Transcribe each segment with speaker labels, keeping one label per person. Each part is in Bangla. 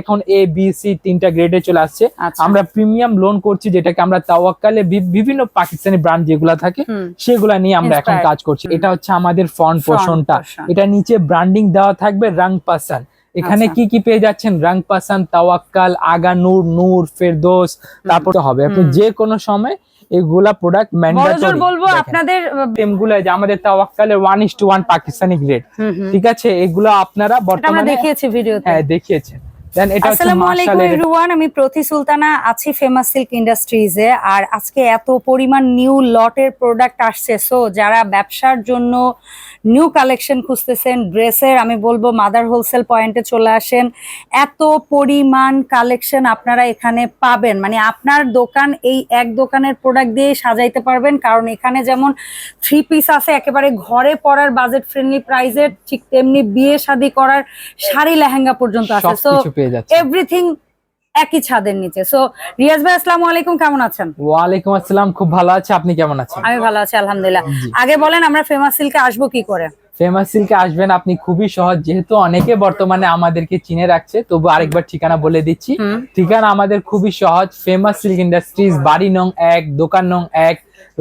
Speaker 1: এখন এ বি সি তিনটা গ্রেডে চলে আসছে।
Speaker 2: আচ্ছা।
Speaker 1: আমরা প্রিমিয়াম লোন করছি যেটাকে আমরা তাওয়াক্কালে বিভিন্ন পাকিস্তানি ব্র্যান্ড যেগুলা থাকে। সেগুলা নিয়ে আমরা এখন কাজ করছি। এটা হচ্ছে আমাদের ফ্রন্ট পোর্শনটা এটা নিচে ব্র্যান্ডিং দেওয়া থাকবে রং পাসান এখানে
Speaker 2: আচ্ছা।
Speaker 1: কি কি পেয়ে যাচ্ছেন? রং পাসান তাওয়াক্কাল আগা নূর নূর ফেরদোস তারপরে হবে। আপনি। যে কোনো সময় এগুলা প্রোডাক্ট ম্যান্ডেটরি
Speaker 2: বলব আপনাদের
Speaker 1: টেমগুলো যে আমাদের তাওয়াক্কালের one is to one Pakistani grade. ঠিক আছে? এগুলো আপনারা বর্তমানে
Speaker 2: দেখিয়েছি ভিডিওতে।
Speaker 1: হ্যাঁ দেখিয়েছেন। দেন এটা
Speaker 2: আসসালামু আলাইকুম এভরিওয়ান আমি প্রতি সুলতানা আছি ফেমাস সিল্ক ইন্ডাস্ট্রিজে আর আজকে এত পরিমাণ নিউ লটের প্রোডাক্ট আসছে। সো যারা ব্যবসার জন্য নিউ কালেকশন খুঁজতেছেন ড্রেসের আমি বলব মাদার হোলসেল পয়েন্টে চলে আসেন। এত পরিমাণ কালেকশন আপনারা এখানে পাবেন। মানে আপনার দোকান এই এক দোকানের প্রোডাক্ট দিয়ে সাজাইতে পারবেন। কারণ এখানে যেমন থ্রি পিস আছে একেবারে ঘরে পরার বাজেট ফ্রেন্ডলি প্রাইজের ঠিক তেমনি বিয়ে শাদী করার শাড়ি লেহেঙ্গা পর্যন্ত আছে। সো এভরিথিং একই ছাদের নিচে। সো রিয়াজ ভাই আসসালামু আলাইকুম কেমন আছেন?
Speaker 1: ওয়ালাইকুম আসসালাম খুব ভালো আছে। আপনি কেমন আছেন?
Speaker 2: আমি ভালো আছি আলহামদুলিল্লাহ। আগে বলেন আমরা ফেমাস সিল্কে আসব কি করে?
Speaker 1: ফেমাস সিল্কে আসবেন আপনি খুবই সহজ যেহেতু অনেকে বর্তমানে আমাদেরকে চিনে রাখছে তবু আরেকবার ঠিকানা বলে দিচ্ছি। ঠিকানা আমাদের খুবই সহজ ফেমাস সিল্ক ইন্ডাস্ট্রিজ বাড়ি নং এক দোকান নং এক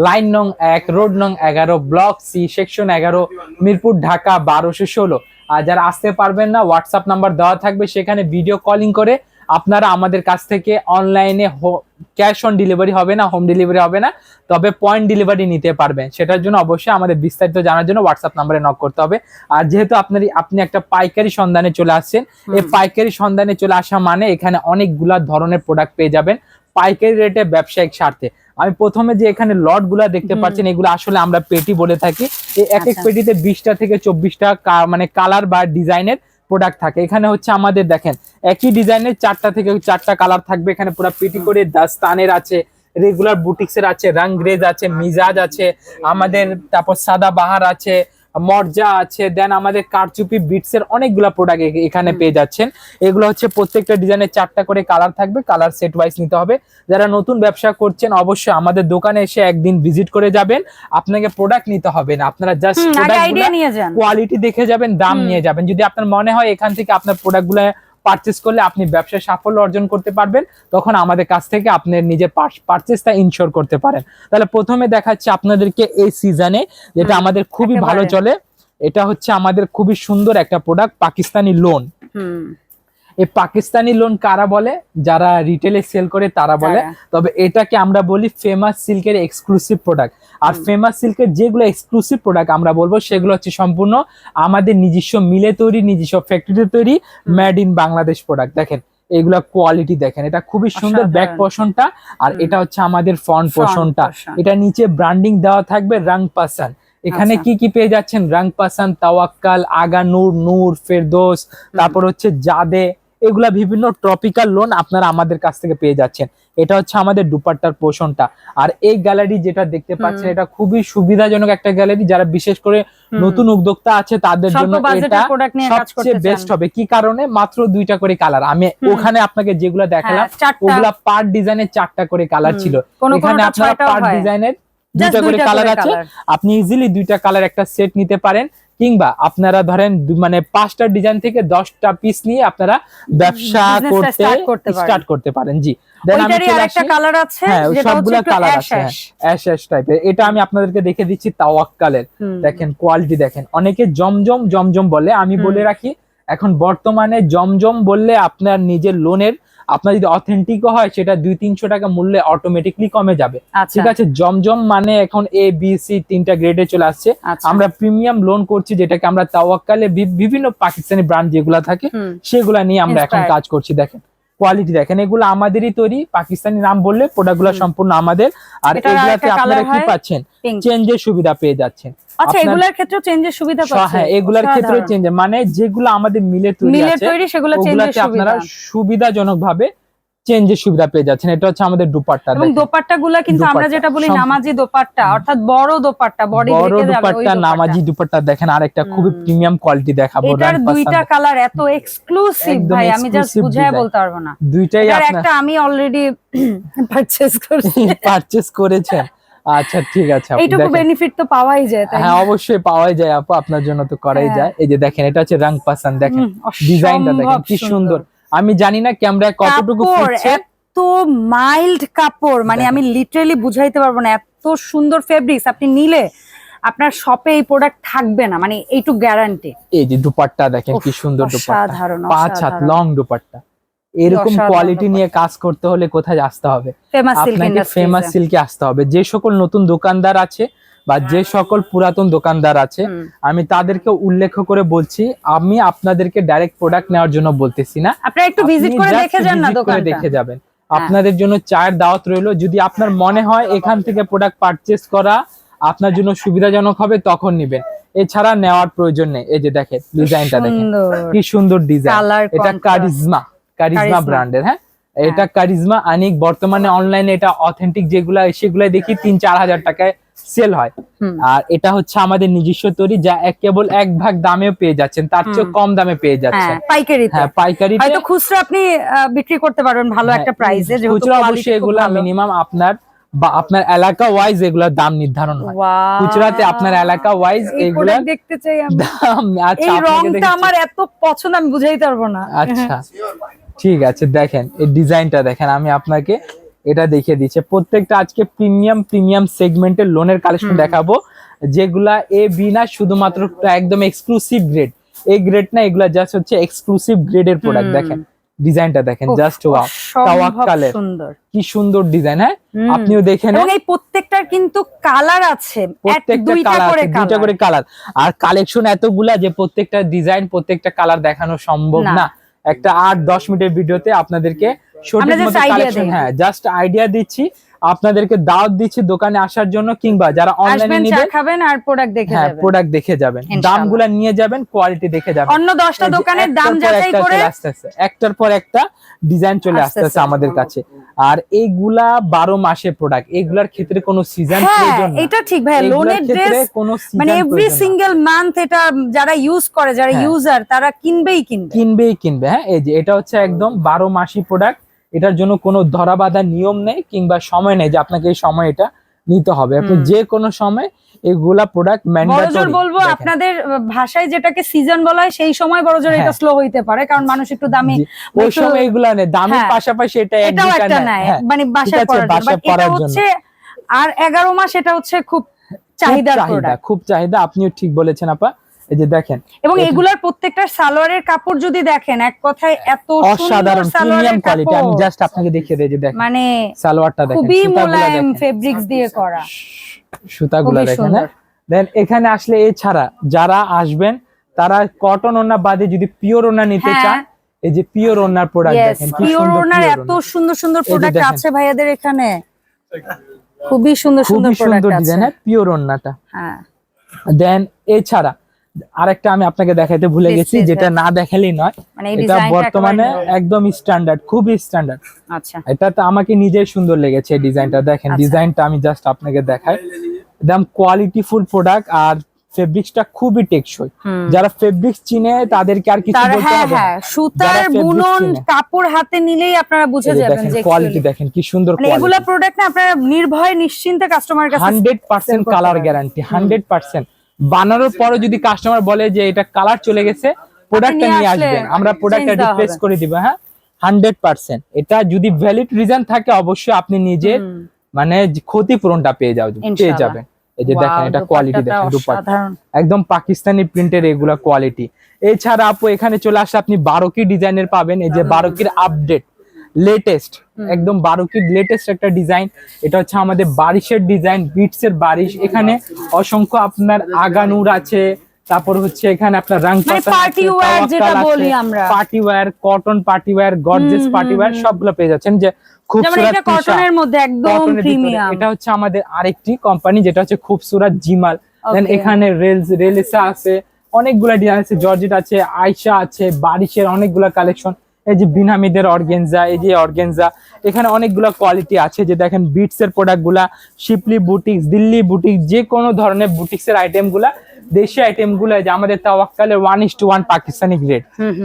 Speaker 1: লাইন নং এক রোড নং এগারো ব্লক সি সেকশন এগারো মিরপুর ঢাকা বারোশো ষোলো। আর যারা আসতে পারবেন না হোয়াটসঅ্যাপ নাম্বার দেওয়া থাকবে সেখানে ভিডিও কলিং করে আপনারা আমাদের কাছ থেকে অনলাইনে ক্যাশ অন ডেলিভারি হবে না হোম ডেলিভারি হবে না তবে পয়েন্ট ডেলিভারি নিতে পারবেন। সেটার জন্য অবশ্যই আমাদের বিস্তারিত জানার জন্য হোয়াটসঅ্যাপ নাম্বারে নক করতে হবে। আর যেহেতু আপনার আপনি একটা পাইকারি সন্ধানে চলে আসছেন এই পাইকারি সন্ধানে চলে আসা মানে এখানে অনেকগুলা ধরনের প্রোডাক্ট পেয়ে যাবেন পাইকারি রেটে ব্যবসায়িক স্বার্থে। আমি প্রথমে যে এখানে লটগুলা দেখতে পাচ্ছেন এগুলো আসলে আমরা পেটি বলে থাকি। এই এক এক
Speaker 2: আচ্ছা।
Speaker 1: পেটিতে বিশটা থেকে চব্বিশটা মানে কালার বা ডিজাইনের প্রোডাক্ট থাকে। এখানে হচ্ছে আমাদের দেখেন, একই ডিজাইনের চারটা থেকে চারটা কালার থাকবে। এখানে পুরো পেটি করে দাস্তানের আছে রেগুলার বুটিক্সের আছে রাংগ্রেজ আছে, মিজাজ আছে, আমাদের তারপর সাদা বাহার আছে মর্জা আছে দেন আমাদের কারচুপি বিটস এর অনেকগুলা প্রোডাক্ট এখানে পেয়ে যাচ্ছেন। এগুলো হচ্ছে প্রত্যেকটা ডিজাইনের চারটা করে কালার থাকবে কালার সেট ওয়াইজ নিতে হবে। যারা নতুন ব্যবসা করছেন অবশ্যই আমাদের দোকানে এসে একদিন ভিজিট করে যাবেন। আপনাকে প্রোডাক্ট নিতে হবে না। আপনারা জাস্ট
Speaker 2: প্রোডাক্ট নিয়ে যান।
Speaker 1: কোয়ালিটি দেখে যাবেন দাম নিয়ে যাবেন। যদি আপনার মনে হয় এখান থেকে আপনার প্রোডাক্টগুলো পারচেস করলে আপনি ব্যবসায় সাফল্য অর্জন করতে পারবেন। তখন আমাদের কাছ থেকে আপনি নিজের পারচেসটা ইনশোর করতে পারেন। তাহলে প্রথমে দেখাচ্ছি আপনাদেরকে এই সিজনে যেটা আমাদের খুবই ভালো চলে। এটা হচ্ছে আমাদের খুবই সুন্দর একটা প্রোডাক্ট পাকিস্তানি লোন
Speaker 2: হুম।
Speaker 1: এই পাকিস্তানি লোন কারা বলে? যারা রিটেলে সেল করে তারা বলে। তবে এটাকে আমরা বলি ফেমাস সিল্কের এক্সক্লুসিভ প্রোডাক্ট আর ফেমাস সিল্কের যেগুলো এক্সক্লুসিভ প্রোডাক্ট আমরা বলব সেগুলো হচ্ছে সম্পূর্ণ আমাদের নিজস্ব মিলে তৈরি নিজস্ব ফ্যাক্টরিতে তৈরি মেড ইন বাংলাদেশ প্রোডাক্ট দেখেন এগুলা কোয়ালিটি দেখেন। এটা খুবই সুন্দর। ব্যাক পোর্শনটা আর এটা হচ্ছে আমাদের ফ্রন্ট পোর্শনটা এটা নিচে ব্র্যান্ডিং দেওয়া থাকবে রং পাসান। এখানে
Speaker 2: আচ্ছা।
Speaker 1: কি কি পেয়ে যাচ্ছেন? রং পাসান তাওয়াক্কাল আগা নূর নূর ফেরদোস তারপর হচ্ছে জাদে এগুলা বিভিন্ন ট্রপিক্যাল লোন আপনারা আমাদের কাছ থেকে পেয়ে যাচ্ছেন। এটা হচ্ছে আমাদের দুপাট্টার পোষণটা। আর এই গ্যালারি যেটা দেখতে পাচ্ছেন এটা খুবই সুবিধাজনক একটা গ্যালারি যারা বিশেষ করে নতুন উদ্যোক্তা আছে তাদের জন্য এটা সবচেয়ে বেস্ট হবে। কি কারণে? মাত্র দুইটা করে কালার আমি ওখানে আপনাকে যেগুলো দেখালাম
Speaker 2: হ্যাঁ,
Speaker 1: ওগুলা পার ডিজাইনের চারটা করে কালার ছিল। এখানে আপনারা
Speaker 2: ছয়টাও
Speaker 1: পার ডিজাইনের দুইটা করে কালার আছে। আপনি ইজিলি দুইটা কালার একটা সেট নিতে পারেন। কিংবা আপনারা ধরেন মানে পাঁচটা ডিজাইন থেকে দশটা পিস নিয়ে আপনারা ব্যবসা করতে। স্টার্ট করতে পারেন। জি। হ্যাঁ টাইপের এটা আমি আপনাদেরকে দেখে দিচ্ছি তাওয়াক্কালের। দেখেন কোয়ালিটি দেখেন। অনেকে জমজম জমজম বলে আমি বলে রাখি এখন বর্তমানে জমজম বললে আপনার নিজের লোনের আপনার যদি অথেন্টিকও হয় সেটা দুই তিনশো টাকা মূল্যে অটোমেটিকলি কমে যাবে।
Speaker 2: আচ্ছা।
Speaker 1: ঠিক আছে জমজম মানে এখন এ বি সি তিনটা গ্রেডে চলে আসছে।
Speaker 2: আচ্ছা।
Speaker 1: আমরা প্রিমিয়াম লোন করছি যেটাকে আমরা তাওয়াক্কালে বিভিন্ন পাকিস্তানি ব্র্যান্ড যেগুলা থাকে সেগুলা নিয়ে আমরা এখন কাজ করছি দেখেন। কোয়ালিটি দেখেন এগুলো আমাদেরই তৈরি পাকিস্তানি নাম বললে প্রোডাক্টগুলো। সম্পূর্ণ আমাদের। আর এগুলাতে আপনারা কি পাচ্ছেন? চেঞ্জের সুবিধা পেয়ে যাচ্ছেন।
Speaker 2: আচ্ছা এগুলার ক্ষেত্রে চেঞ্জের সুবিধা
Speaker 1: হ্যাঁ এগুলার ক্ষেত্রে চেঞ্জ মানে যেগুলো আমাদের মিলে তৈরি আছে
Speaker 2: তৈরি সেগুলো চেঞ্জের
Speaker 1: আপনারা
Speaker 2: সুবিধা।
Speaker 1: সুবিধাজনক ভাবে চেঞ্জের সুবিধা পেয়ে যাচ্ছেন। এটা হচ্ছে আমাদের দুপাট্টা
Speaker 2: এবং। দোপাট্টা গুলা কিন্তু আমরা যেটা বলি। নামাজি দোপাট্টা অর্থাৎ বড় দোপাট্টা বডি
Speaker 1: বড় দুপাট্টা নামাজি দুপাট্টা দেখেন আরেকটা খুবই প্রিমিয়াম কোয়ালিটি দেখাবো
Speaker 2: এটার দুইটা কালার এত এক্সক্লুসিভ ভাই আমি জাস্ট বুঝায় বলতে পারব না।
Speaker 1: দুইটাই আপনার
Speaker 2: একটা আমি অলরেডি পারচেজ করছি।
Speaker 1: পারচেজ করেছেন। আচ্ছা ঠিক আছে
Speaker 2: এইটুকু। বেনিফিট তো পাওয়াই যায় তাই
Speaker 1: হ্যাঁ অবশ্যই পাওয়াই যায় আপু আপনার জন্য তো করাই
Speaker 2: হ্যাঁ।
Speaker 1: যায়। এই যে দেখেন এটা হচ্ছে রং পাসান দেখেন। ডিজাইনটা দেখেন কি সুন্দর। আমি জানি না ক্যামেরায় কতটুকু ফুটছে।
Speaker 2: এত মাইল্ড কাপড় মানে আমি লিটারালি বুঝাইতে পারব না এত সুন্দর ফেব্রিক্স আপনি নিলে আপনার শপে এই প্রোডাক্ট থাকবে না মানে এইটু গ্যারান্টি
Speaker 1: এই যে দুপাট্টা দেখেন কি সুন্দর দুপাট্টা। পাঁচ হাত লং দুপাট্টা। এরকম কোয়ালিটি নিয়ে কাজ করতে হলে কোথায় আসতে হবে? আপনাকে ফেমাস সিল্কে আসতে হবে। যে সকল নতুন দোকানদার আছে বা যে সকল পুরাতন দোকানদার আছে আমি তাদেরকে উল্লেখ করে বলছি আমি আপনাদেরকে ডাইরেক্ট প্রোডাক্ট নেওয়ার জন্য বলতেছি না।
Speaker 2: আপনারা একটু ভিজিট করে দেখে যান না দোকানটা।
Speaker 1: দেখে যাবেন। আপনাদের জন্য চায়ের দাওয়াত রইল। যদি আপনার মনে হয়। এখান থেকে প্রোডাক্ট পারচেস করা আপনার জন্য সুবিধাজনক হবে তখন নিবেন। এছাড়া নেওয়ার প্রয়োজন নেই। এই যে দেখেন ডিজাইনটা দেখেন। কি সুন্দর ডিজাইন এটা কারিজমা কারিজমা ব্র্যান্ডের হ্যাঁ? এটা কারিজমা আনিক বর্তমানে অনলাইনে এটা অথেন্টিক যেগুলা সেগুলা দেখি তিন চার হাজার টাকায় সেল হয়। আর এটা হচ্ছে আমাদের নিজস্ব তৈরি যা এক কেবল এক ভাগ দামেও পেয়ে যাচ্ছেন তার চেয়ে কম দামে পেয়ে যাচ্ছেন।
Speaker 2: হ্যাঁ পাইকারিতে।
Speaker 1: হ্যাঁ পাইকারি
Speaker 2: হয়তো খুচরা আপনি বিক্রি করতে পারবেন ভালো একটা
Speaker 1: হ্যাঁ,
Speaker 2: প্রাইসে
Speaker 1: খুচরা অবশ্যই এগুলা মিনিমাম আপনার বা আপনার এলাকা ওয়াইজ এগুলোর দাম নির্ধারণ হয়। খুচরাতে আপনার এলাকা ওয়াইজ এগুলা
Speaker 2: দেখতে চাই আমি।
Speaker 1: দাম আচ্ছা
Speaker 2: এই রংটা আমার এত পছন্দ আমি বুঝাইতে পারব না।
Speaker 1: আচ্ছা ঠিক আছে দেখেন এই ডিজাইনটা দেখেন আমি আপনাকে এটা দেখিয়ে দিচ্ছে। প্রত্যেকটা আজকে প্রিমিয়াম প্রিমিয়াম সেগমেন্টের লোনের কালেকশন দেখাবো যেগুলা এ বি না শুধুমাত্র একদম এক্সক্লুসিভ গ্রেড এই গ্রেড না এগুলা জাস্ট হচ্ছে এক্সক্লুসিভ গ্রেডের প্রোডাক্ট দেখেন ডিজাইনটা দেখেন জাস্ট ওয়াও তাওয়াক্কালের।
Speaker 2: সুন্দর।
Speaker 1: কি সুন্দর ডিজাইন হ্যাঁ? আপনিও দেখেন
Speaker 2: এবং এই প্রত্যেকটার কিন্তু কালার আছে।
Speaker 1: প্রত্যেকটা কালার দুইটা করে কালার আর কালেকশন এতগুলা যে প্রত্যেকটা ডিজাইন প্রত্যেকটা কালার দেখানো সম্ভব।
Speaker 2: না।
Speaker 1: একটা আট দশ মিনিটের ভিডিওতে আপনাদেরকে হ্যাঁ জাস্ট আইডিয়া দিচ্ছি। আপনাদেরকে দাওয়াত দিচ্ছি দোকানে আসার জন্য কিংবা যারা অনলাইনে নেবেন
Speaker 2: খাবেন আর প্রোডাক্ট দেখে
Speaker 1: হ্যাঁ
Speaker 2: যাবেন।
Speaker 1: প্রোডাক্ট দেখে যাবেন। দামগুলা নিয়ে যাবেন কোয়ালিটি দেখে যাবেন।
Speaker 2: অন্য দশটা
Speaker 1: এই যে
Speaker 2: দোকানের দাম যাচাই করে
Speaker 1: একটার পর একটা ডিজাইন চলে
Speaker 2: আসতেছে।
Speaker 1: আমাদের কাছে। আর এইগুলা বারো মাসে প্রোডাক্ট এগুলার ক্ষেত্রে কোনো সিজন
Speaker 2: হ্যাঁ
Speaker 1: প্রয়োজন
Speaker 2: এটা ঠিক ভাই লোনের
Speaker 1: ক্ষেত্রে
Speaker 2: ড্রেস মানে এভরি সিঙ্গেল মান্থ এটা যারা ইউজ করে যারা
Speaker 1: হ্যাঁ।
Speaker 2: ইউজার তারা কিনবেই কিনবে।
Speaker 1: কিনবেই কিনবে হ্যাঁ এই যে এটা হচ্ছে একদম বারো মাসি প্রোডাক্ট এটার জন্য কোনো ধরা বাঁধা নিয়ম নেই কিংবা সময় নেই যে আপনাকে এই সময় এটা নিতে হবে। আপনি। যে কোনো সময় এগুলা প্রোডাক্ট ম্যান্ডেটরি
Speaker 2: বলব আপনাদের ভাষায় যেটাকে সিজন বলা হয় সেই সময় বড়জোর এটা
Speaker 1: হ্যাঁ।
Speaker 2: স্লো হইতে পারে কারণ মানুষ একটু দামি
Speaker 1: ওই সময় এগুলা নেই। দামের
Speaker 2: হ্যাঁ।
Speaker 1: পাশাপাশি এটা
Speaker 2: এটাও একটা নাই
Speaker 1: হ্যাঁ।
Speaker 2: মানে বাসায় পড়ার জন্য। এটা আর এগারো মাস এটা হচ্ছে খুব
Speaker 1: চাহিদা খুব চাহিদা। আপনিও ঠিক বলেছেন আপা। এই যে দেখেন
Speaker 2: এবং এগুলার প্রত্যেকটা সালোয়ারের কাপড় যদি দেখেন এক কথায় এত
Speaker 1: অসাধারণ প্রিমিয়াম কোয়ালিটি আমি জাস্ট আপনাকে দেখিয়ে দিই যে দেখেন
Speaker 2: মানে
Speaker 1: সালোয়ারটা দেখেন
Speaker 2: খুবই মোলায়েম ফেব্রিক্স দিয়ে করা।
Speaker 1: সুতাগুলা দেখেন দেন এখানে আসলে এছাড়া যারা আসবেন তারা কটন ওনা বাদে যদি পিওর ওনা নিতে
Speaker 2: হ্যাঁ।
Speaker 1: চান এই যে পিওর ওনার প্রোডাক্ট দেখেন কি
Speaker 2: পিওর ওনার এত সুন্দর সুন্দর প্রোডাক্ট। আছে ভাইয়াদের এখানে। খুবই সুন্দর সুন্দর প্রোডাক্ট
Speaker 1: সুন্দর
Speaker 2: আছে।
Speaker 1: হ্যাঁ? পিওর ওনাটা
Speaker 2: হ্যাঁ।
Speaker 1: দেন এছাড়া আরেকটা আমি আপনাকে দেখাইতে ভুলে গেছি যেটা না দেখালেই নয়।
Speaker 2: মানে
Speaker 1: এটা বর্তমানে একদম স্ট্যান্ডার্ড খুবই স্ট্যান্ডার্ড
Speaker 2: আচ্ছা।
Speaker 1: এটা তো আমাকে নিজেই সুন্দর লেগেছে ডিজাইনটা দেখেন
Speaker 2: আচ্ছা।
Speaker 1: ডিজাইনটা আমি জাস্ট আপনাকে দেখাই। একদম কোয়ালিটিফুল প্রোডাক্ট আর ফেব্রিক্সটা খুবই টেকসই। যারা ফেব্রিক্স চিনে তাদেরকে আর কিছু বলতে
Speaker 2: হ্যাঁ
Speaker 1: হবে না।
Speaker 2: হ্যাঁ সুতার বুনন কাপড় হাতে নিলেই আপনারা বুঝে যাবেন যে
Speaker 1: কোয়ালিটি দেখেন কি সুন্দর
Speaker 2: মানে এগুলা প্রোডাক্ট না আপনারা নির্ভয়ে নিশ্চিন্তে কাস্টমার কাছে
Speaker 1: হান্ড্রেড পার্সেন্ট
Speaker 2: sell করতে
Speaker 1: কালার গ্যারান্টি হান্ড্রেড পার্সেন্ট। বানানোর পরে যদি কাস্টমার বলে যে এটা কালার চলে গেছে প্রোডাক্টটা
Speaker 2: নিয়ে
Speaker 1: আসবেন। আমরা প্রোডাক্টটা রিপ্লেস করে দিব হ্যাঁ? হান্ড্রেড পার্সেন্ট এটা যদি ভ্যালিড রিজন থাকে অবশ্যই আপনি
Speaker 2: নিজে
Speaker 1: মানে ক্ষতিপূরণটা পেয়ে যাবেন পেয়ে যাবেন। এই যে দেখেন এটা কোয়ালিটি দেখেন দুপাট্টা। একদম পাকিস্তানি প্রিন্টের এগুলা কোয়ালিটি এছাড়া আপু এখানে চলে আসলে আপনি বারোকি ডিজাইনের পাবেন। এই যে বারোকির আপডেট লেটেস্ট একদম বারোকির লেটেস্ট একটা ডিজাইন এটা হচ্ছে আমাদের বারিশের ডিজাইন বিটস এর বারিশ। এখানে অসংখ্য আপনার আগানুর আছে তারপর হচ্ছে এখানে আপনার রাং
Speaker 2: party wear যেটা বলি আমরা।
Speaker 1: Party wear cotton party wear gorgeous party wear. সবগুলো পেয়ে যাচ্ছেন যে খুব
Speaker 2: এটা কটনের মধ্যে একদম প্রিমিয়াম
Speaker 1: এটা হচ্ছে আমাদের আরেকটি কোম্পানি যেটা হচ্ছে খুবসুরাত জিমাল। দেন এখানে রেলস রেলেসা আছে অনেকগুলা ডিজাইন আছে জর্জেট আছে আয়শা আছে বারিশের অনেকগুলা কালেকশন এই যে বিনামিদের অর্গেনজা এই যে অর্গেনজা এখানে অনেকগুলো কোয়ালিটি আছে। যে দেখেন বিটস এর প্রোডাক্টগুলা শিপলি বুটিক্স দিল্লি বুটিক্স যে কোনো ধরনের বুটিক্স এর আইটেমগুলা দেশি আইটেমগুলা যে আমাদের তাওয়াক্কালের one is to one Pakistani grade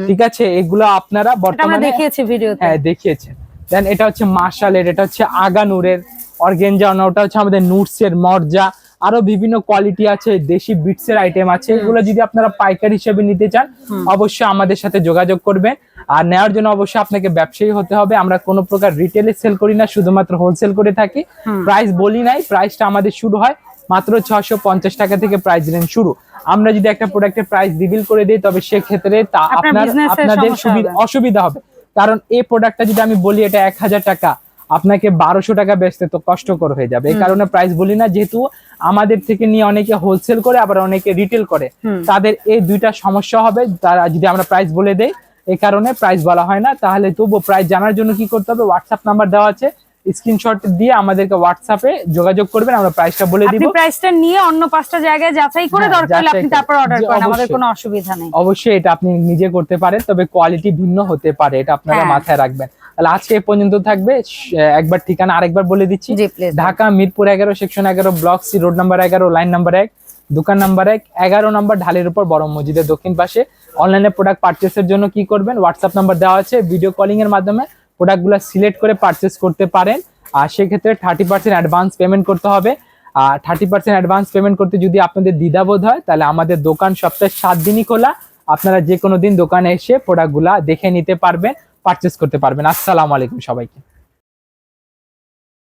Speaker 1: ঠিক আছে? এগুলো আপনারা বর্তমানে
Speaker 2: দেখিয়েছি ভিডিওতে।
Speaker 1: হ্যাঁ দেখিয়েছে। দেন এটা হচ্ছে মার্শালের এটা হচ্ছে আগানুরের অর্গেঞ্জা ওটা হচ্ছে আমাদের নুটসের মর্জা। আরও বিভিন্ন কোয়ালিটি আছে দেশি বিটস এর আইটেম আছে এগুলো যদি আপনারা পাইকারি হিসেবে নিতে চান অবশ্যই আমাদের সাথে যোগাযোগ করবেন। আর নেওয়ার জন্য অবশ্যই আপনাকে ব্যবসায়ী হতে হবে। আমরা কোনো প্রকার রিটেলে সেল করি না শুধুমাত্র হোলসেল করে থাকি। প্রাইস বলি নাই প্রাইসটা আমাদের শুরু হয়। মাত্র ছশো পঞ্চাশ টাকা থেকে প্রাইস রেঞ্জ শুরু। আমরা যদি একটা প্রোডাক্টের প্রাইস রিভিল করে দিই তবে সেক্ষেত্রে তা
Speaker 2: আপনার
Speaker 1: আপনাদের সুবিধা অসুবিধা হবে। কারণ এই প্রোডাক্টটা যদি আমি বলি এটা এক হাজার টাকা আপনাকে বারোশো টাকা বেচতে তো কষ্টকর হয়ে যাবে। এই কারণে প্রাইস বলি না যেহেতু আমাদের থেকে নিয়ে অনেকে হোলসেল করে আবার অনেকে রিটেল করে। তাদের এই দুইটা সমস্যা হবে। তারা যদি আমরা প্রাইস বলে দেই এই কারণে প্রাইস বলা হয় না। তাহলে তবুও প্রাইস জানার জন্য কি করতে হবে? হোয়াটসঅ্যাপ নাম্বার দেওয়া আছে। স্ক্রিনশট দিয়ে আমাদেরকে হোয়াটসঅ্যাপে যোগাযোগ করবেন আমরা প্রাইসটা বলে দিব।
Speaker 2: আপনি প্রাইসটা নিয়ে অন্য পাঁচটা জায়গায় যাচাই করে
Speaker 1: হ্যাঁ,
Speaker 2: দরকার হলে আপনি তারপর অর্ডার করেন আমাদের কোনো অসুবিধা নেই।
Speaker 1: অবশ্যই এটা আপনি নিজে করতে পারেন তবে কোয়ালিটি ভিন্ন হতে পারে এটা আপনারা
Speaker 2: হ্যাঁ।
Speaker 1: মাথায় রাখবেন। তাহলে আজকে এই পর্যন্ত থাকবে। একবার ঠিকানা আরেকবার বলে দিচ্ছি। ঢাকা মিরপুর এগারো সেকশন এগারো ব্লক সি রোড নাম্বার এগারো লাইন নাম্বার এক দোকান নাম্বার এক এগারো নাম্বার ঢালের উপর বড় মসজিদের দক্ষিণ পাশে। অনলাইনে প্রোডাক্ট পারচেসের জন্য কি করবেন? হোয়াটসঅ্যাপ নাম্বার দেওয়া আছে ভিডিও কলিং এর মাধ্যমে প্রোডাক্টগুলো সিলেক্ট করে পারচেস করতে পারেন। আর সেক্ষেত্রে থার্টি পার্সেন্ট অ্যাডভান্স পেমেন্ট করতে হবে। আর থার্টি পার্সেন্ট অ্যাডভান্স পেমেন্ট করতে যদি আপনাদের দ্বিধাবোধ হয়, তাহলে আমাদের দোকান সপ্তাহে সাত দিনই খোলা। আপনারা যে কোনো দিন দোকানে এসে প্রোডাক্টগুলা দেখে নিতে পারবেন পারচেস করতে পারবেন। আসসালামু আলাইকুম সবাইকে।